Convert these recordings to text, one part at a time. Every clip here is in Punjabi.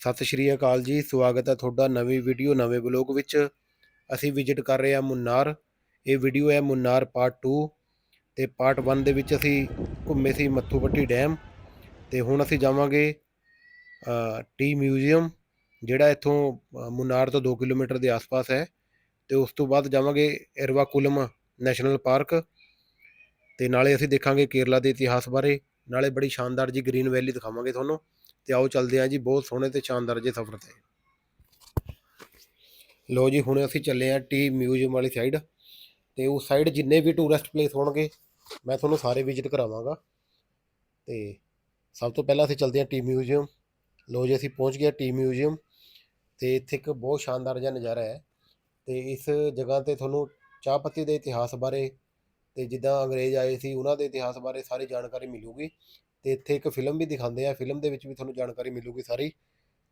ਸਤਿ ਸ਼੍ਰੀ ਅਕਾਲ ਜੀ ਸਵਾਗਤ ਹੈ ਤੁਹਾਡਾ ਨਵੀਂ ਵੀਡੀਓ ਨਵੇਂ ਬਲੌਗ ਵਿੱਚ। ਅਸੀਂ ਵਿਜ਼ਿਟ ਕਰ ਰਹੇ ਹਾਂ ਮੁਨਾਰ। ਇਹ ਵੀਡੀਓ ਹੈ ਮੁਨਾਰ ਪਾਰਟ 2 ਤੇ ਪਾਰਟ 1 ਦੇ ਵਿੱਚ ਅਸੀਂ ਘੁੰਮੇ ਸੀ ਮੱਥੂ ਪੱਟੀ ਡੈਮ ਤੇ ਹੁਣ ਅਸੀਂ ਜਾਵਾਂਗੇ ਟੀ ਮਿਊਜ਼ੀਅਮ ਜਿਹੜਾ ਇੱਥੋਂ ਅ, ਮੁੰਨਾਰ ਤੋਂ 2 ਕਿਲੋਮੀਟਰ ਦੇ ਆਸ-ਪਾਸ ਹੈ ਤੇ ਉਸ ਤੋਂ ਬਾਅਦ ਜਾਵਾਂਗੇ ਇਰਵਾਕੁਲਮ ਨੈਸ਼ਨਲ ਪਾਰਕ ਤੇ ਨਾਲੇ ਅਸੀਂ ਦੇਖਾਂਗੇ ਕੇਰਲਾ ਦੇ ਇਤਿਹਾਸ ਬਾਰੇ। ਨਾਲੇ ਬੜੀ ਸ਼ਾਨਦਾਰ ਜੀ ਗ੍ਰੀਨ ਵੈਲੀ ਦਿਖਾਵਾਂਗੇ ਤੁਹਾਨੂੰ। ਤੇ ਆਓ ਚੱਲਦੇ ਹਾਂ ਜੀ, ਬਹੁਤ ਸੋਹਣੇ ਤੇ ਸ਼ਾਨਦਾਰ ਜੇ ਸਫ਼ਰ ਤੇ। ਲੋ ਜੀ, ਹੁਣ ਅਸੀਂ ਚੱਲੇ ਹਾਂ ਟੀ ਮਿਊਜ਼ੀਅਮ ਵਾਲੀ ਸਾਈਡ ਤੇ ਉਸ ਸਾਈਡ ਜਿੰਨੇ ਵੀ ਟੂਰਿਸਟ ਪਲੇਸ ਹੋਣਗੇ, ਮੈਂ ਤੁਹਾਨੂੰ ਸਾਰੇ ਵਿਜ਼ਿਟ ਕਰਾਵਾਂਗਾ। ਤੇ ਸਭ ਤੋਂ ਪਹਿਲਾਂ ਅਸੀਂ ਚੱਲਦੇ ਹਾਂ ਟੀ ਮਿਊਜ਼ੀਅਮ। ਲੋ ਜੀ, ਅਸੀਂ ਪਹੁੰਚ ਗਏ ਟੀ ਮਿਊਜ਼ੀਅਮ ਤੇ ਇੱਥੇ ਇੱਕ ਬਹੁਤ ਸ਼ਾਨਦਾਰ ਜਿਹਾ ਨਜ਼ਾਰਾ ਹੈ ਤੇ ਇਸ ਜਗ੍ਹਾ ਤੇ ਤੁਹਾਨੂੰ ਚਾਹ ਪੱਤੀ ਦੇ ਇਤਿਹਾਸ ਬਾਰੇ ਤੇ ਜਿੱਦਾਂ ਅੰਗਰੇਜ਼ ਆਏ ਸੀ, ਉਹਨਾਂ ਦੇ ਇਤਿਹਾਸ ਬਾਰੇ ਸਾਰੀ ਜਾਣਕਾਰੀ ਮਿਲੂਗੀ। ਤੇ ਇੱਥੇ ਇੱਕ ਫਿਲਮ ਵੀ ਦਿਖਾਉਂਦੇ ਆ ਫਿਲਮ ਦੇ ਵਿੱਚ ਵੀ ਤੁਹਾਨੂੰ ਜਾਣਕਾਰੀ ਮਿਲੂਗੀ ਸਾਰੀ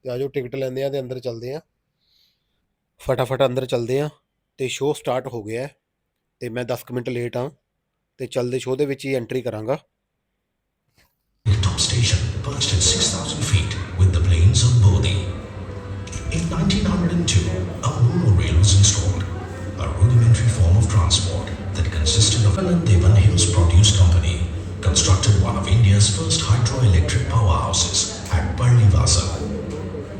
ਤੇ ਆਜੋ ਟਿਕਟ ਲੈਂਦੇ ਆ ਤੇ ਅੰਦਰ ਚੱਲਦੇ ਆ ਫਟਾਫਟ ਅੰਦਰ ਚੱਲਦੇ ਆ ਤੇ ਸ਼ੋਅ ਸਟਾਰਟ ਹੋ ਗਿਆ ਹੈ ਤੇ ਮੈਂ 10 ਕੁ ਮਿੰਟ ਲੇਟ ਆ ਤੇ ਚੱਲਦੇ ਸ਼ੋਅ ਦੇ ਵਿੱਚ ਹੀ ਐਂਟਰੀ ਕਰਾਂਗਾ top station perched at 6,000 feet with the plains of Bodhi. In 1902, a monorail was installed, a rudimentary form of transport that consisted of Alan Devan Hills Produce Company, constructed one of India's first hydroelectric powerhouses at Parlivasa.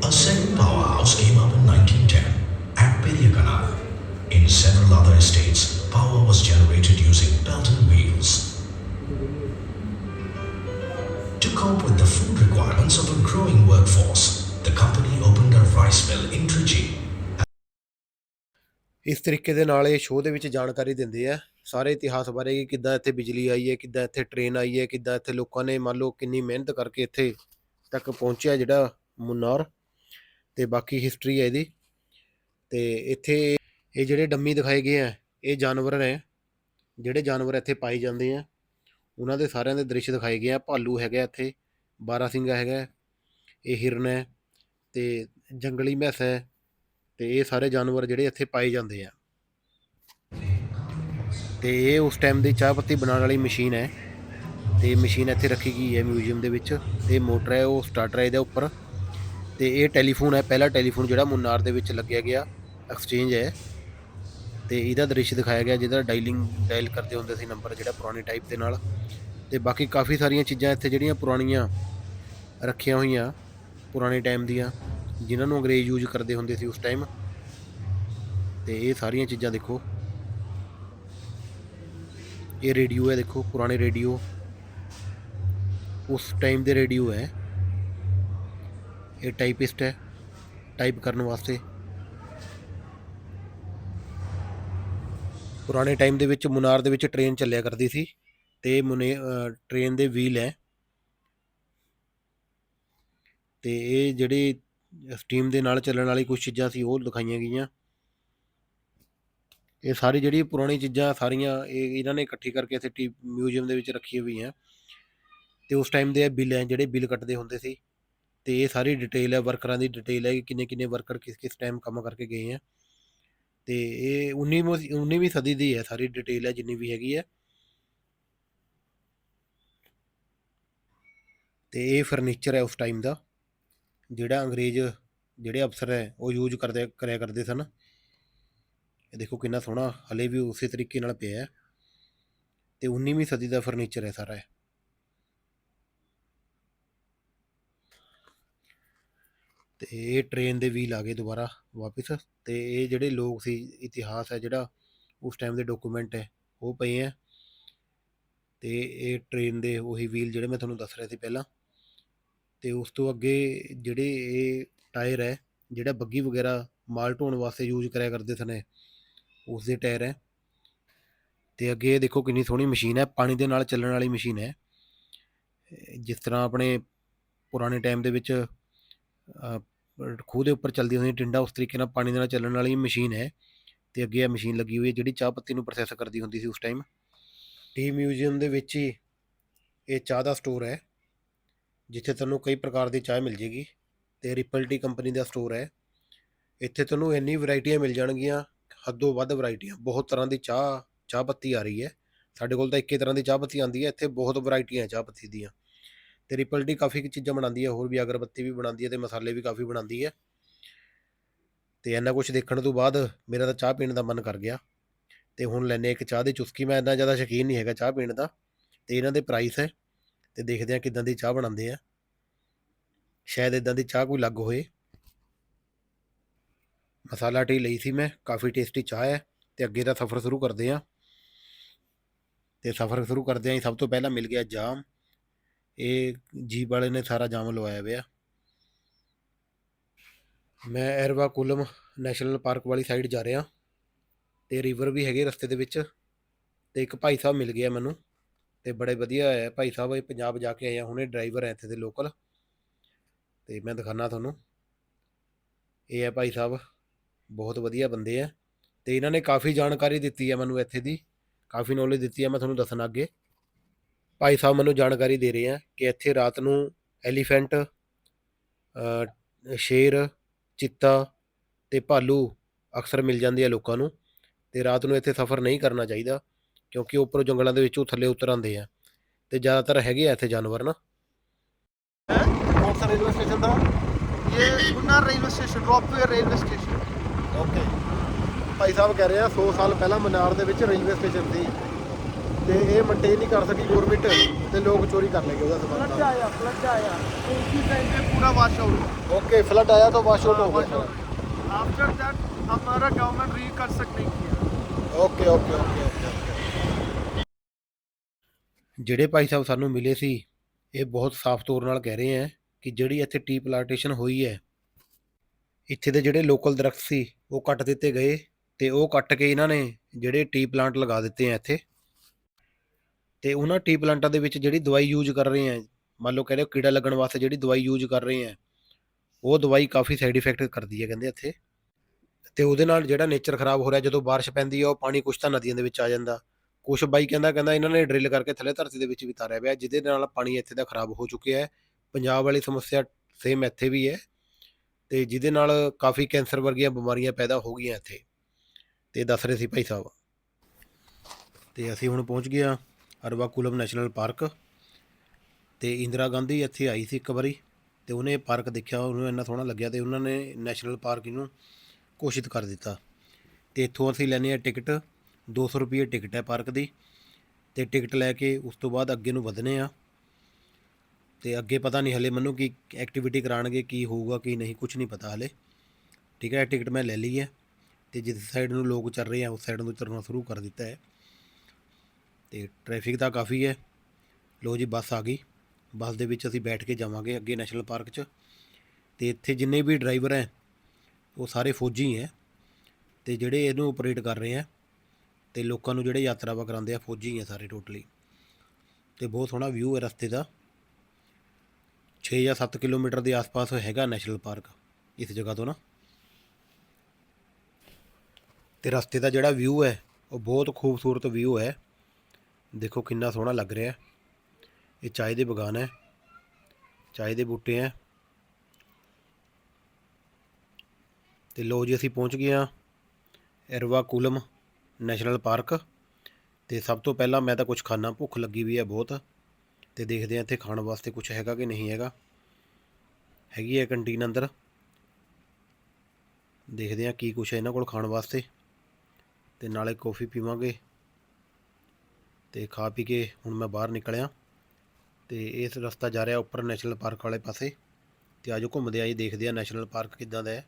A second powerhouse came up in 1910 at Periyakana. In several other estates, power was generated using belt and wheels. To cope with the food requirements of a growing workforce, the company opened a rice mill in Trichy. ਇਸ ਤਰੀਕੇ ਦੇ ਨਾਲ ਇਹ ਸ਼ੋਅ ਦੇ ਵਿੱਚ ਜਾਣਕਾਰੀ ਦਿੰਦੇ ਆ ਸਾਰੇ ਇਤਿਹਾਸ ਬਾਰੇ ਕਿ ਕਿੱਦਾਂ ਇੱਥੇ ਬਿਜਲੀ ਆਈ ਹੈ, ਕਿੱਦਾਂ ਇੱਥੇ ਟ੍ਰੇਨ ਆਈ ਹੈ, ਕਿੱਦਾਂ ਇੱਥੇ ਲੋਕਾਂ ਨੇ ਮੰਨ ਲਓ ਕਿੰਨੀ ਮਿਹਨਤ ਕਰਕੇ ਇੱਥੇ ਤੱਕ ਪਹੁੰਚਿਆ ਜਿਹੜਾ ਮੁੰਨਾਰ ਤੇ ਬਾਕੀ ਹਿਸਟਰੀ ਹੈ ਇਹਦੀ। ਤੇ ਇੱਥੇ ਇਹ ਜਿਹੜੇ ਡੰਮੀ ਦਿਖਾਏ ਗਏ ਆ ਇਹ ਜਾਨਵਰ ਨੇ, ਜਿਹੜੇ ਜਾਨਵਰ ਇੱਥੇ ਪਾਏ ਜਾਂਦੇ ਆ ਉਹਨਾਂ ਦੇ ਸਾਰਿਆਂ ਦੇ ਦ੍ਰਿਸ਼ ਦਿਖਾਏ ਗਏ ਆ। ਭਾਲੂ ਹੈਗਾ ਇੱਥੇ, ਬਾਰਾ ਬਾਰਾਸਿੰਗਾ ਹੈਗਾ ਇਹ ਹਿਰਨ ਹੈ ਤੇ ਜੰਗਲੀ ਮੈਸ ਹੈ ਤੇ ਇਹ ਸਾਰੇ ਜਾਨਵਰ ਜਿਹੜੇ ਇੱਥੇ ਪਾਏ ਜਾਂਦੇ ਆ। ਤੇ ਇਹ ਉਸ ਟਾਈਮ ਦੀ ਚਾਹ ਪੱਤੀ ਬਣਾਉਣ ਵਾਲੀ ਮਸ਼ੀਨ ਹੈ ਤੇ ਮਸ਼ੀਨ ਇੱਥੇ ਰੱਖੀ ਗਈ ਹੈ ਮਿਊਜ਼ੀਅਮ ਦੇ ਵਿੱਚ ਤੇ ਮੋਟਰ ਹੈ, ਉਹ ਸਟਾਰਟਰ ਹੈ ਇਹਦੇ ਉੱਪਰ ਤੇ ਇਹ ਟੈਲੀਫੋਨ ਹੈ, ਪਹਿਲਾ ਟੈਲੀਫੋਨ ਜਿਹੜਾ ਮੁੰਨਾਰ ਦੇ ਵਿੱਚ ਲੱਗਿਆ ਗਿਆ ਐਕਸਚੇਂਜ ਹੈ ਤੇ ਇਹਦਾ ਦ੍ਰਿਸ਼ ਦਿਖਾਇਆ ਗਿਆ ਜਿਹਦਾ ਡਾਇਲਿੰਗ ਡਾਇਲ ਕਰਦੇ ਹੁੰਦੇ ਸੀ ਨੰਬਰ ਜਿਹੜਾ ਪੁਰਾਣੇ ਟਾਈਪ ਦੇ ਨਾਲ ਤੇ ਬਾਕੀ ਕਾਫੀ ਸਾਰੀਆਂ ਚੀਜ਼ਾਂ ਇੱਥੇ ਜਿਹੜੀਆਂ ਪੁਰਾਣੀਆਂ ਰੱਖੀਆਂ ਹੋਈਆਂ ਪੁਰਾਣੇ ਟਾਈਮ ਦੀਆਂ ਜਿਨ੍ਹਾਂ ਨੂੰ ਅੰਗਰੇਜ਼ ਯੂਜ਼ ਕਰਦੇ ਹੁੰਦੇ ਸੀ ਉਸ ਟਾਈਮ ਤੇ ਇਹ ਸਾਰੀਆਂ ਚੀਜ਼ਾਂ ਦੇਖੋ। ਇਹ ਰੇਡੀਓ ਹੈ, ਦੇਖੋ, ਪੁਰਾਣੇ ਰੇਡੀਓ। ਉਸ ਟਾਈਮ ਦੇ ਰੇਡੀਓ ਹੈ। ਇਹ ਟਾਈਪਿਸਟ ਹੈ ਟਾਈਪ ਕਰਨ ਵਾਸਤੇ। ਪੁਰਾਣੇ ਟਾਈਮ ਦੇ ਵਿੱਚ ਮੁਨਾਰ ਦੇ ਵਿੱਚ ਟ੍ਰੇਨ ਚੱਲਿਆ ਕਰਦੀ ਸੀ ਤੇ ਮੁਨੇ ਟ੍ਰੇਨ ਦੇ ਵੀਲ ਹੈ। ਤੇ ਇਹ ਜਿਹੜੇ ਸਟੀਮ ਦੇ ਨਾਲ ਚੱਲਣ ਵਾਲੀ ਕੁਝ ਚੀਜ਼ਾਂ ਸੀ, ਉਹ ਦਿਖਾਈਆਂ ਗਈਆਂ। ਇਹ ਸਾਰੀ ਜਿਹੜੀ ਪੁਰਾਣੀ ਚੀਜ਼ਾਂ ਸਾਰੀਆਂ ਇਹ ਇਹਨਾਂ ਨੇ ਇਕੱਠੀ ਕਰਕੇ ਇੱਥੇ ਟੀ ਮਿਊਜ਼ੀਅਮ ਦੇ ਵਿੱਚ ਰੱਖੀ ਹੋਈ ਹੈ ਤੇ ਉਸ ਟਾਈਮ ਦੇ ਬਿੱਲ ਹੈ ਜਿਹੜੇ ਬਿੱਲ ਕੱਟਦੇ ਹੁੰਦੇ ਸੀ। ਤੇ ਇਹ ਸਾਰੀ ਡਿਟੇਲ ਹੈ ਵਰਕਰਾਂ ਦੀ ਡਿਟੇਲ ਹੈ ਕਿ ਕਿੰਨੇ ਕਿੰਨੇ ਵਰਕਰ ਕਿਸ ਕਿਸ ਟਾਈਮ ਕੰਮ ਕਰਕੇ ਗਏ ਹੈ ਤੇ ਇਹ 19ਵੀਂ 19ਵੀਂ ਸਦੀ ਦੀ ਹੈ, ਸਾਰੀ ਡਿਟੇਲ ਹੈ, ਜਿੰਨੀ ਵੀ ਹੈਗੀ ਹੈ। ਤੇ ਇਹ ਫਰਨੀਚਰ ਹੈ ਉਸ ਟਾਈਮ ਦਾ। ਜਿਹੜਾ ਅੰਗਰੇਜ਼ ਜਿਹੜੇ ਅਫਸਰ ਹੈ, ਉਹ ਯੂਜ਼ ਕਰਦੇ, ਕਰਿਆ ਕਰਦੇ ਸਨ। ਇਹ ਦੇਖੋ ਕਿੰਨਾ ਸੋਹਣਾ ਹਲੇ ਵੀ ਉਸੇ ਤਰੀਕੇ ਨਾਲ ਪਿਆ ਹੈ ਤੇ 19ਵੀਂ ਸਦੀ ਦਾ ਫਰਨੀਚਰ ਹੈ ਸਾਰਾ ਇਹ। ਤੇ ਇਹ ਟ੍ਰੇਨ ਦੇ ਵੀਲ ਆ ਗਏ ਦੁਬਾਰਾ ਵਾਪਸ ਤੇ ਇਹ ਜਿਹੜੇ ਲੋਕ ਸੀ, ਇਤਿਹਾਸ ਹੈ ਜਿਹੜਾ ਉਸ ਟਾਈਮ ਦੇ ਡਾਕੂਮੈਂਟ ਹੈ, ਉਹ ਪਏ ਆ ਤੇ ਇਹ ਟ੍ਰੇਨ ਦੇ ਉਹੀ ਵੀਲ ਜਿਹੜੇ ਮੈਂ ਤੁਹਾਨੂੰ ਦੱਸ ਰਿਹਾ ਸੀ ਪਹਿਲਾਂ। ਤੇ ਉਸ ਤੋਂ ਅੱਗੇ ਜਿਹੜੇ ਇਹ ਟਾਇਰ ਹੈ, ਜਿਹੜਾ ਬੱਗੀ ਵਗੈਰਾ ਮਾਲ ਢੋਣ ਵਾਸਤੇ ਯੂਜ਼ ਕਰਿਆ ਕਰਦੇ ਸਨ ਉਸ ਦੇ ਟਾਇਰ ਹੈ। ਤੇ ਅੱਗੇ ਇਹ ਦੇਖੋ ਕਿੰਨੀ ਸੋਹਣੀ ਮਸ਼ੀਨ ਹੈ, ਪਾਣੀ ਦੇ ਨਾਲ ਚੱਲਣ ਵਾਲੀ ਮਸ਼ੀਨ ਹੈ। ਜਿਸ ਤਰ੍ਹਾਂ ਆਪਣੇ ਪੁਰਾਣੇ ਟਾਈਮ ਦੇ ਵਿੱਚ ਖੂਹ ਦੇ ਉੱਪਰ ਚੱਲਦੀ ਹੁੰਦੀ ਟਿੰਡਾ ਉਸ ਤਰੀਕੇ ਨਾਲ ਪਾਣੀ ਦੇ ਨਾਲ ਚੱਲਣ ਵਾਲੀ ਮਸ਼ੀਨ ਹੈ। ਤੇ ਅੱਗੇ ਇਹ ਮਸ਼ੀਨ ਲੱਗੀ ਹੋਈ ਹੈ ਜਿਹੜੀ ਚਾਹ ਪੱਤੀ ਨੂੰ ਪ੍ਰੋਸੈਸ ਕਰਦੀ ਹੁੰਦੀ ਸੀ ਉਸ ਟਾਈਮ ਟੀ ਮਿਊਜ਼ੀਅਮ ਦੇ ਵਿੱਚ ਹੀ ਇਹ ਚਾਹ ਦਾ ਸਟੋਰ ਹੈ, ਜਿੱਥੇ ਤੁਹਾਨੂੰ ਕਈ ਪ੍ਰਕਾਰ ਦੀ ਚਾਹ ਮਿਲ ਜੇਗੀ। ਤੇ ਰਿਪਲ ਟੀ ਕੰਪਨੀ ਦਾ ਸਟੋਰ ਹੈ। ਇੱਥੇ ਤੁਹਾਨੂੰ ਇੰਨੀ ਵੈਰਾਈਟੀਆਂ ਮਿਲ ਜਾਣਗੀਆਂ ਹੱਦੋਂ ਵੱਧ ਵੈਰਾਈਟੀਆਂ ਬਹੁਤ ਤਰ੍ਹਾਂ ਦੀ ਚਾਹ ਚਾਹ ਪੱਤੀ ਆ ਰਹੀ ਹੈ। ਸਾਡੇ ਕੋਲ ਤਾਂ ਇੱਕੇ ਤਰ੍ਹਾਂ ਦੀ ਚਾਹ ਪੱਤੀ ਆਉਂਦੀ ਹੈ। ਇੱਥੇ ਬਹੁਤ ਵੈਰਾਈਟੀਆਂ ਹੈ ਚਾਹ ਪੱਤੀ ਦੀਆਂ। ਤੇ ਰਿਪਲ ਟੀ ਕਾਫੀ ਕੁ ਚੀਜ਼ਾਂ ਬਣਾਉਂਦੀ ਹੈ। ਹੋਰ ਵੀ ਅਗਰਬੱਤੀ ਵੀ ਬਣਾਉਂਦੀ ਹੈ ਤੇ ਮਸਾਲੇ ਵੀ ਕਾਫੀ ਬਣਾਉਂਦੀ ਹੈ। ਤੇ ਇੰਨਾ ਕੁਝ ਦੇਖਣ ਤੋਂ ਬਾਅਦ ਮੇਰਾ ਤਾਂ ਚਾਹ ਪੀਣ ਦਾ ਮਨ ਕਰ ਗਿਆ। ਤੇ ਹੁਣ ਲੈਨੇ ਇੱਕ ਚਾਹ ਦੀ ਚੁਸਕੀ। ਮੈਂ ਇੰਨਾ ਜ਼ਿਆਦਾ ਸ਼ੌਕੀਨ ਨਹੀਂ ਹੈਗਾ ਚਾਹ ਪੀਣ ਦਾ। ਤੇ ਇਹਨਾਂ ਦੇ ਪ੍ਰਾਈਸ ਹੈ। ਤੇ ਦੇਖਦੇ ਆ ਕਿਦਾਂ ਦੀ ਚਾਹ ਬਣਾਉਂਦੇ ਆ। ਸ਼ਾਇਦ ਇਦਾਂ ਦੀ ਚਾਹ ਕੋਈ ਲੱਗ ਹੋਏ। ਮਸਾਲਾ ਟੀ ਲਈ ਸੀ ਮੈਂ, ਕਾਫੀ ਟੇਸਟੀ ਚਾਹ ਹੈ ਤੇ ਅੱਗੇ ਦਾ ਸਫ਼ਰ ਸ਼ੁਰੂ ਕਰਦੇ ਹਾਂ। ਤੇ ਸਫ਼ਰ ਸ਼ੁਰੂ ਕਰਦੇ ਆਂ ਹੀ ਸਭ ਤੋਂ ਪਹਿਲਾਂ ਮਿਲ ਗਿਆ ਜਾਮ। ਇਹ ਜੀਪ ਵਾਲੇ ਨੇ ਸਾਰਾ ਜਾਮ ਲਵਾਇਆ ਹੋਇਆ ਮੈਂ ਐਰਵਾ ਕੁਲਮ ਨੈਸ਼ਨਲ ਪਾਰਕ ਵਾਲੀ ਸਾਈਡ ਜਾ ਰਿਹਾ ਤੇ ਰਿਵਰ ਵੀ ਹੈਗੇ ਰਸਤੇ ਦੇ ਵਿੱਚ ਤੇ ਇੱਕ ਭਾਈ ਸਾਹਿਬ ਮਿਲ ਗਿਆ ਮੈਨੂੰ ਤੇ ਬੜੇ ਵਧੀਆ ਹੈ। ਭਾਈ ਸਾਹਿਬ ਇਹ ਪੰਜਾਬ ਜਾ ਕੇ ਆਏ ਆ, ਹੁਣੇ ਡਰਾਈਵਰ ਹੈ ਇੱਥੇ ਦੇ ਲੋਕਲ। ਤੇ ਮੈਂ ਦਿਖਾਣਾ ਤੁਹਾਨੂੰ। ਇਹ ਹੈ ਭਾਈ ਸਾਹਿਬ। ਬਹੁਤ ਵਧੀਆ ਬੰਦੇ ਆ ਤੇ ਇਹਨਾਂ ਨੇ ਕਾਫੀ ਜਾਣਕਾਰੀ ਦਿੱਤੀ ਆ ਮੈਨੂੰ ਇੱਥੇ ਦੀ, ਕਾਫੀ ਨੌਲੇਜ ਦਿੱਤੀ ਆ, ਮੈਂ ਤੁਹਾਨੂੰ ਦੱਸਣਾ ਅੱਗੇ। ਭਾਈ ਸਾਹਿਬ ਮੈਨੂੰ ਜਾਣਕਾਰੀ ਦੇ ਰਹੇ ਆ ਕਿ ਇੱਥੇ ਰਾਤ ਨੂੰ ਐਲੀਫੈਂਟ ਸ਼ੇਰ, ਚਿੱਤਾ ਤੇ ਭਾਲੂ ਅਕਸਰ ਮਿਲ ਜਾਂਦੇ ਆ ਲੋਕਾਂ ਨੂੰ ਤੇ ਰਾਤ ਨੂੰ ਇੱਥੇ ਸਫ਼ਰ ਨਹੀਂ ਕਰਨਾ ਚਾਹੀਦਾ ਕਿਉਂਕਿ ਉੱਪਰੋਂ ਜੰਗਲਾਂ ਦੇ ਵਿੱਚੋਂ ਥੱਲੇ ਉਤਰ ਆਉਂਦੇ ਆ ਤੇ ਜ਼ਿਆਦਾਤਰ ਹੈਗੇ ਆ ਇੱਥੇ ਜਾਨਵਰ ਨਾ। ਕੋਟਸਾ ਰੇਲਵੇ ਸਟੇਸ਼ਨ ਦਾ ਇਹ Guna railway station ropeway railway station. ਭਾਈ ਸਾਹਿਬ ਕਹਿ ਰਹੇ ਆ 100 ਸਾਲ ਪਹਿਲਾਂ ਮਨਾਰ ਦੇ ਵਿੱਚ ਰੇਲਵੇ ਸਟੇਸ਼ਨ ਸੀ ਤੇ ਇਹ ਮੇਨਟੇਨ ਨਹੀਂ ਕਰ ਸਕੀ ਗਵਰਨਮੈਂਟ ਤੇ ਲੋਕ ਚੋਰੀ ਕਰ ਲਏ ਉਹਦਾ फ्लड ਸਮਾਨ आया फ्लड आया तो उसी टाइम पे पूरा वॉश आउट ਓਕੇ ਫਲੱਡ ਆਇਆ ਤਾਂ ਵਾਸ਼ ਆਊਟ ਹੋ वॉश ਗਿਆ आउट आफ्टर दैट हमारा गवर्नमेंट रिकंस्ट्रक्ट नहीं किया ਓਕੇ ਓਕੇ ਓਕੇ ਓਕੇ ਜਿਹੜੇ ਭਾਈ ਸਾਹਿਬ ਸਾਨੂੰ ਮਿਲੇ ਸੀ ਇਹ ਬਹੁਤ ਸਾਫ਼ ਤੌਰ ਨਾਲ ਕਹਿ ਰਹੇ ਆ ਕਿ ਜਿਹੜੀ ਇੱਥੇ ਟੀ ਪਲਾਂਟੇਸ਼ਨ ਹੋਈ ਹੈ ਇੱਥੇ ਦੇ ਜਿਹੜੇ ਲੋਕਲ ਦਰਖਤ ਸੀ ਉਹ ਕੱਟ ਦਿੱਤੇ ਗਏ ਤੇ ਉਹ ਕੱਟ ਕੇ ਇਹਨਾਂ ਨੇ ਜਿਹੜੇ ਟੀ ਪਲਾਂਟ ਲਗਾ ਦਿੱਤੇ ਆ ਇੱਥੇ। ਤੇ ਉਹਨਾਂ ਟੀ ਪਲਾਂਟਾਂ ਦੇ ਵਿੱਚ ਜਿਹੜੀ ਦਵਾਈ ਯੂਜ਼ ਕਰ ਰਹੇ ਆ, ਮੰਨ ਲਓ ਕਹਿੰਦੇ ਕੀੜਾ ਲੱਗਣ ਵਾਸਤੇ ਜਿਹੜੀ ਦਵਾਈ ਯੂਜ਼ ਕਰ ਰਹੇ ਆ, ਉਹ ਦਵਾਈ ਕਾਫੀ ਸਾਈਡ ਇਫੈਕਟ ਕਰਦੀ ਹੈ ਕਹਿੰਦੇ ਇੱਥੇ। ਤੇ ਉਹਦੇ ਨਾਲ ਜਿਹੜਾ ਨੇਚਰ ਖਰਾਬ ਹੋ ਰਿਹਾ, ਜਦੋਂ ਬਾਰਿਸ਼ ਪੈਂਦੀ ਹੈ ਉਹ ਪਾਣੀ ਕੁਛ ਤਾਂ ਨਦੀਆਂ ਦੇ ਵਿੱਚ ਆ ਜਾਂਦਾ। ਕੁਛ ਬਾਈ ਕਹਿੰਦਾ ਕਹਿੰਦਾ ਇਹਨਾਂ ਨੇ ਡਰਿਲ ਕਰਕੇ ਥੱਲੇ ਧਰਤੀ ਦੇ ਵਿੱਚ ਵੀ ਤਾਰਿਆ ਪਿਆ, ਜਿਹਦੇ ਨਾਲ ਪਾਣੀ ਇੱਥੇ ਦਾ ਖਰਾਬ ਹੋ ਚੁੱਕਿਆ ਹੈ। ਪੰਜਾਬ ਵਾਲੀ ਸਮੱਸਿਆ ਸੇਮ ਇੱਥੇ ਵੀ ਹੈ। ਤੇ ਜਿਹਦੇ ਨਾਲ ਕਾਫੀ ਕੈਂਸਰ ਵਰਗੀਆਂ ਬਿਮਾਰੀਆਂ ਪੈਦਾ ਹੋ ਗਈਆਂ ਇੱਥੇ। ਤੇ ਦੱਸ ਰਹੇ ਸੀ ਭਾਈ ਸਾਹਿਬ। ਤੇ ਅਸੀਂ ਹੁਣ ਪਹੁੰਚ ਗਏ ਹਾਂ ਅਰਵਾ ਕੁਲਮ ਨੈਸ਼ਨਲ ਪਾਰਕ। ਤੇ ਇੰਦਰਾ ਗਾਂਧੀ ਇੱਥੇ ਆਈ ਸੀ ਇੱਕ ਵਾਰੀ ਤੇ ਉਹਨੇ ਇਹ ਪਾਰਕ ਦੇਖਿਆ, ਉਹਨੂੰ ਇੰਨਾ ਸੋਹਣਾ ਲੱਗਿਆ ਤੇ ਉਹਨਾਂ ਨੇ ਨੈਸ਼ਨਲ ਪਾਰਕ ਇਹਨੂੰ ਘੋਸ਼ਿਤ ਕਰ ਦਿੱਤਾ। ਤੇ ਇੱਥੋਂ ਅਸੀਂ ਲੈਣੀ ਹੈ ਟਿਕਟ 200 ਰੁਪਏ ਟਿਕਟ ਹੈ ਪਾਰਕ ਦੀ। ਤੇ ਟਿਕਟ ਲੈ ਕੇ ਉਸ ਤੋਂ ਬਾਅਦ ਅੱਗੇ ਨੂੰ ਵਧਨੇ ਆ। ਤੇ ਅੱਗੇ ਪਤਾ ਨਹੀਂ ਹਲੇ ਮੈਨੂੰ ਕੀ ਐਕਟੀਵਿਟੀ ਕਰਾਣਗੇ ਕੀ ਹੋਊਗਾ, ਕੀ ਨਹੀਂ ਕੁਝ ਨਹੀਂ ਪਤਾ ਹਲੇ। ਠੀਕ ਹੈ ਟਿਕਟ ਮੈਂ ਲੈ ਲਈ ਹੈ। ਤੇ ਜਿਸ ਸਾਈਡ ਨੂੰ ਲੋਕ ਚੱਲ ਰਹੇ ਆ, ਉਸ ਸਾਈਡ ਨੂੰ ਚੱਲਣਾ ਸ਼ੁਰੂ ਕਰ ਦਿੱਤਾ ਹੈ। ਤੇ ਟ੍ਰੈਫਿਕ ਤਾਂ ਕਾਫੀ ਹੈ। ਲੋ ਜੀ ਬੱਸ ਆ ਗਈ। ਬੱਸ ਦੇ ਵਿੱਚ ਅਸੀਂ ਬੈਠ ਕੇ ਜਾਵਾਂਗੇ ਅੱਗੇ ਨੈਸ਼ਨਲ ਪਾਰਕ 'ਚ। ਤੇ ਇੱਥੇ ਜਿੰਨੇ ਵੀ ਡਰਾਈਵਰ ਹੈ, ਉਹ ਸਾਰੇ ਫੌਜੀ ਹੈ। ਤੇ ਜਿਹੜੇ ਇਹਨੂੰ ਆਪਰੇਟ ਕਰ ਰਹੇ ਆ, ਤੇ ਲੋਕਾਂ ਨੂੰ ਜਿਹੜੇ ਯਾਤਰਾਵਾ ਕਰਾਉਂਦੇ ਆ, ਫੌਜੀ ਹੈ ਸਾਰੇ ਟੋਟਲੀ ਤੇ ਬਹੁਤ ਸੋਹਣਾ ਵਿਊ ਹੈ ਰਸਤੇ ਦਾ। 6 ਜਾਂ 7 ਕਿਲੋਮੀਟਰ ਦੇ ਆਸ-ਪਾਸ ਹੈਗਾ ਨੈਸ਼ਨਲ ਪਾਰਕ ਇਸ ਜਗ੍ਹਾ ਤੋਂ ਨਾ। ਤੇ ਰਸਤੇ ਦਾ ਜਿਹੜਾ ਵਿਊ ਹੈ, ਉਹ ਬਹੁਤ ਖੂਬਸੂਰਤ ਵਿਊ ਹੈ। ਦੇਖੋ ਕਿੰਨਾ ਸੋਹਣਾ ਲੱਗ ਰਿਹਾ ਇਹ ਚਾਹ ਦੇ ਬਗਾਨ ਹੈ। ਚਾਹ ਦੇ ਬੂਟੇ ਹੈ। ਤੇ ਲੋ ਜੀ ਅਸੀਂ ਪਹੁੰਚ ਗਏ ਹਾਂ ਐਰਵਾ ਕੁਲਮ ਨੈਸ਼ਨਲ ਪਾਰਕ। ਤੇ ਸਭ ਤੋਂ ਪਹਿਲਾਂ ਮੈਂ ਤਾਂ ਕੁਝ ਖਾਣਾ ਭੁੱਖ ਲੱਗੀ ਵੀ ਹੈ ਬਹੁਤ। ਤੇ ਦੇਖਦੇ ਹਾਂ ਇੱਥੇ ਖਾਣ ਵਾਸਤੇ ਕੁਝ ਹੈਗਾ ਕਿ ਨਹੀਂ ਹੈਗਾ। ਹੈਗੀ ਹੈ ਕੰਟੀਨ ਅੰਦਰ। ਦੇਖਦੇ ਹਾਂ ਕੀ ਕੁਝ ਹੈ ਇਹਨਾਂ ਕੋਲ ਖਾਣ ਵਾਸਤੇ। ਤੇ ਨਾਲੇ ਕੌਫੀ ਪੀਵਾਂਗੇ ਤੇ ਖਾ ਪੀ ਕੇ ਹੁਣ ਮੈਂ ਬਾਹਰ ਨਿਕਲਿਆ ਤੇ ਇਸ ਰਸਤਾ ਜਾ ਰਿਹਾ ਉੱਪਰ ਨੈਸ਼ਨਲ ਪਾਰਕ ਵਾਲੇ ਪਾਸੇ ਤੇ ਆਜੋ ਘੁੰਮਦੇ ਆਈ ਦੇਖਦੇ ਆ ਨੈਸ਼ਨਲ ਪਾਰਕ ਕਿੱਦਾਂ ਦਾ ਹੈ।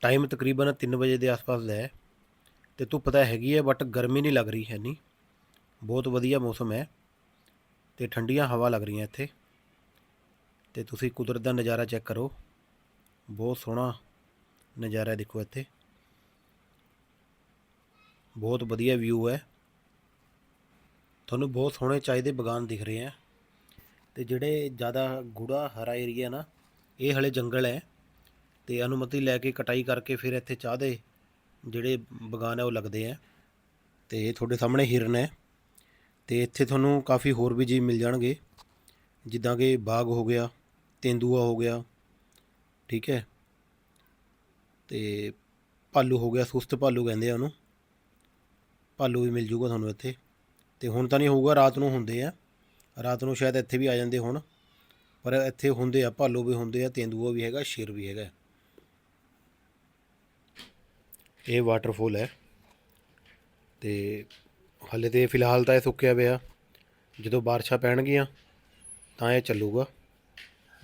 ਟਾਈਮ ਤਕਰੀਬਨ 3 ਵਜੇ ਦੇ ਆਸ-ਪਾਸ ਦਾ ਹੈ ਤੇ ਧੁੱਪ ਤਾਂ ਹੈਗੀ ਹੈ ਬਟ ਗਰਮੀ ਨਹੀਂ ਲੱਗ ਰਹੀ ਹੈ ਨਹੀਂ ਬਹੁਤ ਵਧੀਆ ਮੌਸਮ ਹੈ ਤੇ ਠੰਡੀਆਂ ਹਵਾ ਲੱਗ ਰਹੀਆਂ ਇੱਥੇ। ਤੇ ਤੁਸੀਂ ਕੁਦਰਤ ਦਾ ਨਜ਼ਾਰਾ ਚੈੱਕ ਕਰੋ। ਬਹੁਤ ਸੋਹਣਾ ਨਜ਼ਾਰਾ ਦੇਖੋ ਇੱਥੇ। ਬਹੁਤ ਵਧੀਆ ਵਿਊ ਹੈ। ਤੁਹਾਨੂੰ ਬਹੁਤ ਸੋਹਣੇ ਚਾਹੀਦੇ ਬਗਾਨ ਦਿਖ ਰਹੇ ਆ ਤੇ ਜਿਹੜੇ ਜ਼ਿਆਦਾ ਗੂੜਾ ਹਰਾ ਏਰੀਆ ਨਾ, ਇਹ ਹਲੇ ਜੰਗਲ ਹੈ। ਤੇ ਅਨੁਮਤੀ ਲੈ ਕੇ ਕਟਾਈ ਕਰਕੇ ਫਿਰ ਇੱਥੇ ਚਾਹ ਦੇ ਜਿਹੜੇ ਬਗਾਨ ਹੈ ਉਹ ਲੱਗਦੇ ਆ ਤੇ ਇਹ ਤੁਹਾਡੇ ਸਾਹਮਣੇ ਹਿਰਨ ਹੈ। ਤੇ ਇੱਥੇ ਤੁਹਾਨੂੰ ਕਾਫੀ ਹੋਰ ਵੀ ਜੀਵ ਮਿਲ ਜਾਣਗੇ। ਜਿੱਦਾਂ ਕਿ ਬਾਗ ਹੋ ਗਿਆ, ਤੇਂਦੂਆ ਹੋ ਗਿਆ, ਠੀਕ ਹੈ। ਤੇ ਭਾਲੂ ਹੋ ਗਿਆ, ਸੁਸਤ ਭਾਲੂ ਕਹਿੰਦੇ ਆ ਉਹਨੂੰ। ਭਾਲੂ ਵੀ ਮਿਲ ਜੂਗਾ ਤੁਹਾਨੂੰ ਇੱਥੇ। ਤੇ ਹੁਣ ਤਾਂ ਨਹੀਂ ਹੋਊਗਾ, ਰਾਤ ਨੂੰ ਹੁੰਦੇ ਆ। ਰਾਤ ਨੂੰ ਸ਼ਾਇਦ ਇੱਥੇ ਵੀ ਆ ਜਾਂਦੇ ਹੁਣ। ਪਰ ਇੱਥੇ ਹੁੰਦੇ ਆ, ਭਾਲੂ ਵੀ ਹੁੰਦੇ ਆ, ਤੇਂਦੂਆ ਵੀ ਹੈਗਾ, ਸ਼ੇਰ ਵੀ ਹੈਗਾ। ਇਹ ਵਾਟਰਫੋਲ ਹੈ। ਤੇ ਹਾਲੇ ਤੇ ਫਿਲਹਾਲ ਤਾਂ ਇਹ ਸੁੱਕਿਆ ਪਿਆ। ਜਦੋਂ ਬਾਰਿਸ਼ਾਂ ਪੈਣਗੀਆਂ, ਤਾਂ ਇਹ ਚੱਲੂਗਾ।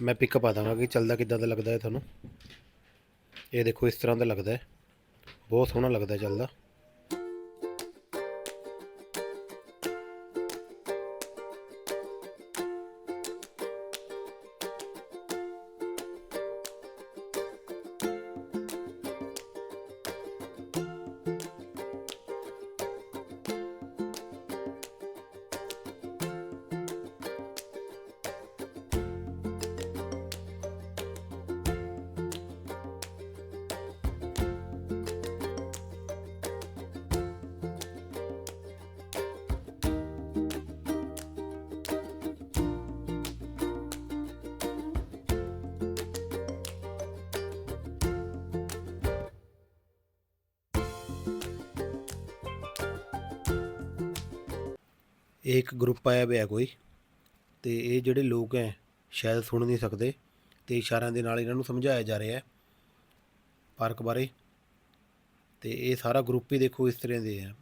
ਮੈਂ ਪਿਕ ਪਾ ਦਾਂਗਾ ਕਿ ਚੱਲਦਾ ਕਿੱਦਾਂ ਦਾ ਲੱਗਦਾ ਹੈ ਤੁਹਾਨੂੰ। ਇਹ ਦੇਖੋ, ਇਸ ਤਰ੍ਹਾਂ ਦਾ ਲੱਗਦਾ ਹੈ। ਬਹੁਤ ਸੋਹਣਾ ਲੱਗਦਾ ਚੱਲਦਾ। ਇਹ ਇੱਕ ਗਰੁੱਪ ਆਇਆ ਹੋਇਆ ਕੋਈ ਤੇ ਇਹ ਜਿਹੜੇ ਲੋਕ ਹੈ ਸ਼ਾਇਦ ਸੁਣ ਨਹੀਂ ਸਕਦੇ ਤੇ ਇਸ਼ਾਰਿਆਂ ਦੇ ਨਾਲ ਇਹਨਾਂ ਨੂੰ ਸਮਝਾਇਆ ਜਾ ਰਿਹਾ ਹੈ ਪਾਰਕ ਬਾਰੇ। ਤੇ ਇਹ ਸਾਰਾ ਗਰੁੱਪ ਹੀ ਦੇਖੋ ਇਸ ਤਰ੍ਹਾਂ ਦੇ ਹੈ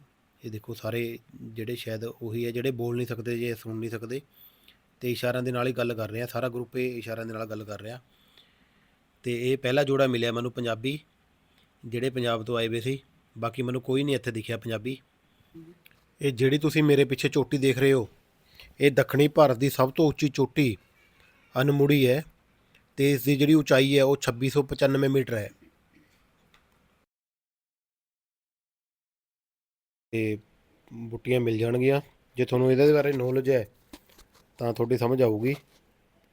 ਇਹ ਦੇਖੋ ਸਾਰੇ ਜਿਹੜੇ ਸ਼ਾਇਦ ਉਹੀ ਹੈ ਜਿਹੜੇ ਬੋਲ ਨਹੀਂ ਸਕਦੇ ਜੇ ਸੁਣ ਨਹੀਂ ਸਕਦੇ ਤੇ ਇਸ਼ਾਰਿਆਂ ਦੇ ਨਾਲ ਹੀ ਗੱਲ ਕਰ ਰਹੇ ਆ ਸਾਰਾ ਗਰੁੱਪ ਇਹ ਇਸ਼ਾਰਿਆਂ ਦੇ ਨਾਲ ਗੱਲ ਕਰ ਰਿਹਾ। ਤੇ ਇਹ ਪਹਿਲਾ ਜੋੜਾ ਮਿਲਿਆ ਮੈਨੂੰ ਪੰਜਾਬੀ, ਜਿਹੜੇ ਪੰਜਾਬ ਤੋਂ ਆਏ ਵੇ ਸੀ। ਬਾਕੀ ਮੈਨੂੰ ਕੋਈ ਨਹੀਂ ਇੱਥੇ ਦਿਖਿਆ ਪੰਜਾਬੀ। ਇਹ ਜਿਹੜੀ ਤੁਸੀਂ ਮੇਰੇ ਪਿੱਛੇ ਚੋਟੀ ਦੇਖ ਰਹੇ ਹੋ, ਇਹ ਦੱਖਣੀ ਭਾਰਤ ਦੀ ਸਭ ਤੋਂ ਉੱਚੀ ਚੋਟੀ ਅਨਮੁੜੀ ਹੈ ਤੇ ਇਸ ਦੀ ਜਿਹੜੀ ਉਚਾਈ ਹੈ ਉਹ 2695 ਮੀਟਰ ਹੈ। ਤੇ ਬੁੱਟੀਆਂ ਮਿਲ ਜਾਣਗੀਆਂ। ਜੇ ਤੁਹਾਨੂੰ ਇਹਦੇ ਬਾਰੇ ਨੌਲੇਜ ਹੈ, ਤਾਂ ਤੁਹਾਡੀ ਸਮਝ ਆਊਗੀ।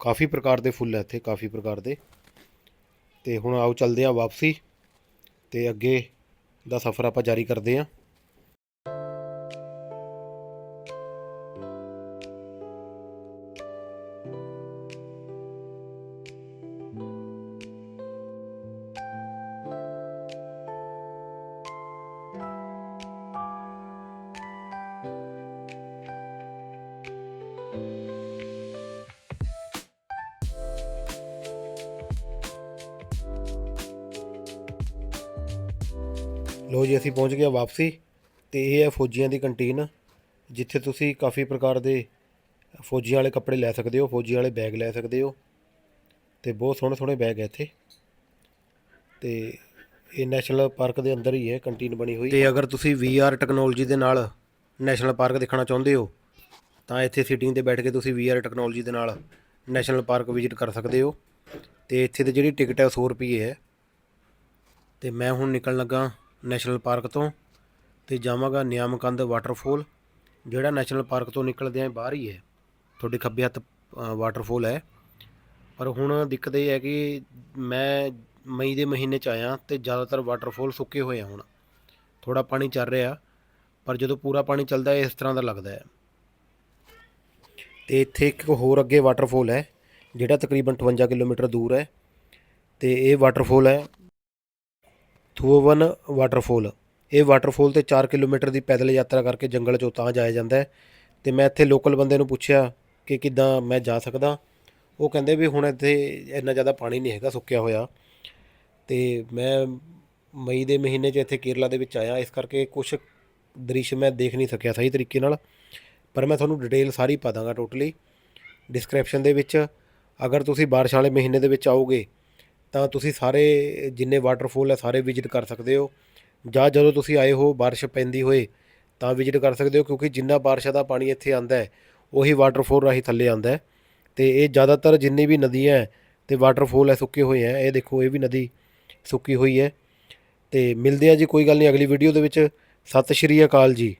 ਕਾਫੀ ਪ੍ਰਕਾਰ ਦੇ ਫੁੱਲ ਹੈ ਇੱਥੇ, ਕਾਫੀ ਪ੍ਰਕਾਰ ਦੇ। ਤੇ ਹੁਣ ਆਓ ਚੱਲਦੇ ਹਾਂ ਵਾਪਸੀ ਤੇ ਅੱਗੇ ਦਾ ਸਫ਼ਰ ਆਪਾਂ ਜਾਰੀ ਕਰਦੇ ਹਾਂ। ਲੋ ਜੀ, ਅਸੀਂ ਪਹੁੰਚ ਗਏ ਵਾਪਸੀ ਤੇ ਇਹ ਹੈ ਫੌਜੀਆਂ ਦੀ ਕੰਟੀਨ, ਜਿੱਥੇ ਤੁਸੀਂ ਕਾਫੀ ਪ੍ਰਕਾਰ ਦੇ ਫੌਜੀਆਂ ਵਾਲੇ ਕੱਪੜੇ ਲੈ ਸਕਦੇ ਹੋ, ਫੌਜੀਆਂ ਵਾਲੇ ਬੈਗ ਲੈ ਸਕਦੇ ਹੋ ਤੇ ਬਹੁਤ ਸੋਹਣੇ ਸੋਹਣੇ ਬੈਗ ਹੈ ਇੱਥੇ ਤੇ ਇਹ ਨੈਸ਼ਨਲ ਪਾਰਕ ਦੇ ਅੰਦਰ ਹੀ ਹੈ, ਕੰਟੀਨ ਬਣੀ ਹੋਈ। ਤੇ ਅਗਰ ਤੁਸੀਂ VR ਟੈਕਨੋਲੋਜੀ ਦੇ ਨਾਲ ਨੈਸ਼ਨਲ ਪਾਰਕ ਦੇਖਣਾ ਚਾਹੁੰਦੇ ਹੋ, ਤਾਂ ਇੱਥੇ ਸੀਟਿੰਗ ਤੇ ਬੈਠ ਕੇ ਤੁਸੀਂ VR ਟੈਕਨੋਲੋਜੀ ਦੇ ਨਾਲ ਨੈਸ਼ਨਲ ਪਾਰਕ ਵਿਜ਼ਿਟ ਕਰ ਸਕਦੇ ਹੋ। ਤੇ ਇੱਥੇ ਦੀ ਜਿਹੜੀ ਟਿਕਟ ਹੈ ਉਹ 100 ਰੁਪਏ ਹੈ। ਤੇ ਮੈਂ ਹੁਣ ਨਿਕਲਣ ਲੱਗਾ ਨੈਸ਼ਨਲ ਪਾਰਕ ਤੋਂ ਤੇ ਜਾਵਾਂਗਾ ਨਿਆਮਕੰਦ ਵਾਟਰਫੋਲ, ਜਿਹੜਾ ਨੈਸ਼ਨਲ ਪਾਰਕ ਤੋਂ ਨਿਕਲਦਿਆਂ ਬਾਹਰ ਹੀ ਹੈ। ਤੁਹਾਡੇ ਖੱਬੇ ਹੱਥ ਵਾਟਰਫੋਲ ਹੈ। ਪਰ ਹੁਣ ਦਿੱਕਤ ਇਹ ਹੈ ਕਿ ਮੈਂ ਮਈ ਦੇ ਮਹੀਨੇ ਚ ਆਇਆ ਤੇ ਜ਼ਿਆਦਾਤਰ ਵਾਟਰਫੋਲ ਸੁੱਕੇ ਹੋਏ ਆ ਹੁਣ। ਥੋੜਾ ਪਾਣੀ ਚੱਲ ਰਿਹਾ, ਪਰ ਜਦੋਂ ਪੂਰਾ ਪਾਣੀ ਚੱਲਦਾ ਹੈ, ਇਸ ਤਰ੍ਹਾਂ ਦਾ ਲੱਗਦਾ ਹੈ। ਤੇ ਇੱਥੇ ਇੱਕ ਹੋਰ ਅੱਗੇ ਵਾਟਰਫੋਲ ਹੈ, ਜਿਹੜਾ ਤਕਰੀਬਨ 58 ਕਿਲੋਮੀਟਰ ਦੂਰ ਹੈ। ਤੇ ਇਹ ਵਾਟਰਫੋਲ ਹੈ ਥੂਵਨ ਵਾਟਰਫੋਲ। ਇਹ ਵਾਟਰਫੋਲ ਤੇ 4 ਕਿਲੋਮੀਟਰ ਦੀ ਪੈਦਲ ਯਾਤਰਾ ਕਰਕੇ ਜੰਗਲ ਚੋਂ ਤਾਂ ਜਾਇਆ ਜਾਂਦਾ ਹੈ। ਤੇ ਮੈਂ ਇੱਥੇ ਲੋਕਲ ਬੰਦੇ ਨੂੰ ਪੁੱਛਿਆ ਕਿ ਕਿੱਦਾਂ ਮੈਂ ਜਾ ਸਕਦਾ। ਉਹ ਕਹਿੰਦੇ ਵੀ ਹੁਣ ਇੱਥੇ ਇੰਨਾ ਜ਼ਿਆਦਾ ਪਾਣੀ ਨਹੀਂ ਹੈਗਾ, ਸੁੱਕਿਆ ਹੋਇਆ। ਤੇ ਮੈਂ ਮਈ ਦੇ ਮਹੀਨੇ 'ਚ ਇੱਥੇ ਕੇਰਲਾ ਦੇ ਵਿੱਚ ਆਇਆ। ਇਸ ਕਰਕੇ ਕੁਝ ਦ੍ਰਿਸ਼ ਮੈਂ ਦੇਖ ਨਹੀਂ ਸਕਿਆ ਸਹੀ ਤਰੀਕੇ ਨਾਲ। ਪਰ ਮੈਂ ਤੁਹਾਨੂੰ ਡਿਟੇਲ ਸਾਰੀ ਪਾ ਦਾਂਗਾ ਟੋਟਲੀ। ਡਿਸਕ੍ਰਿਪਸ਼ਨ ਦੇ ਵਿੱਚ। ਅਗਰ ਤੁਸੀਂ ਬਾਰਿਸ਼ ਵਾਲੇ ਮਹੀਨੇ ਦੇ ਵਿੱਚ ਆਓਗੇ ਤਾਂ ਤੁਸੀਂ ਸਾਰੇ ਜਿੰਨੇ ਵਾਟਰਫੋਲ ਹੈ ਸਾਰੇ ਵਿਜ਼ਿਟ ਕਰ ਸਕਦੇ ਹੋ। ਜਾਂ ਜਦੋਂ ਤੁਸੀਂ ਆਏ ਹੋ, ਬਾਰਿਸ਼ ਪੈਂਦੀ ਹੋਏ, ਤਾਂ ਵਿਜ਼ਿਟ ਕਰ ਸਕਦੇ ਹੋ, ਕਿਉਂਕਿ ਜਿੰਨਾ ਬਾਰਿਸ਼ਾਂ ਦਾ ਪਾਣੀ ਇੱਥੇ ਆਂਦਾ ਹੈ, ਉਹੀ ਵਾਟਰਫੋਲ ਰਾਹੀਂ ਥੱਲੇ ਆਂਦਾ ਹੈ। ਤੇ ਇਹ ਜ਼ਿਆਦਾਤਰ ਜਿੰਨੀ ਵੀ ਨਦੀਆਂ ਹੈ ਤੇ ਵਾਟਰਫੋਲ ਹੈ, ਸੁੱਕੇ ਹੋਏ ਹੈ। ਇਹ ਦੇਖੋ, ਇਹ ਵੀ ਨਦੀ ਸੁੱਕੀ ਹੋਈ ਹੈ। ਤੇ ਮਿਲਦੇ ਆ ਜੀ, ਕੋਈ ਗੱਲ ਨਹੀਂ, ਅਗਲੀ ਵੀਡੀਓ ਦੇ ਵਿੱਚ। ਸਤਿ ਸ਼੍ਰੀ ਅਕਾਲ ਜੀ।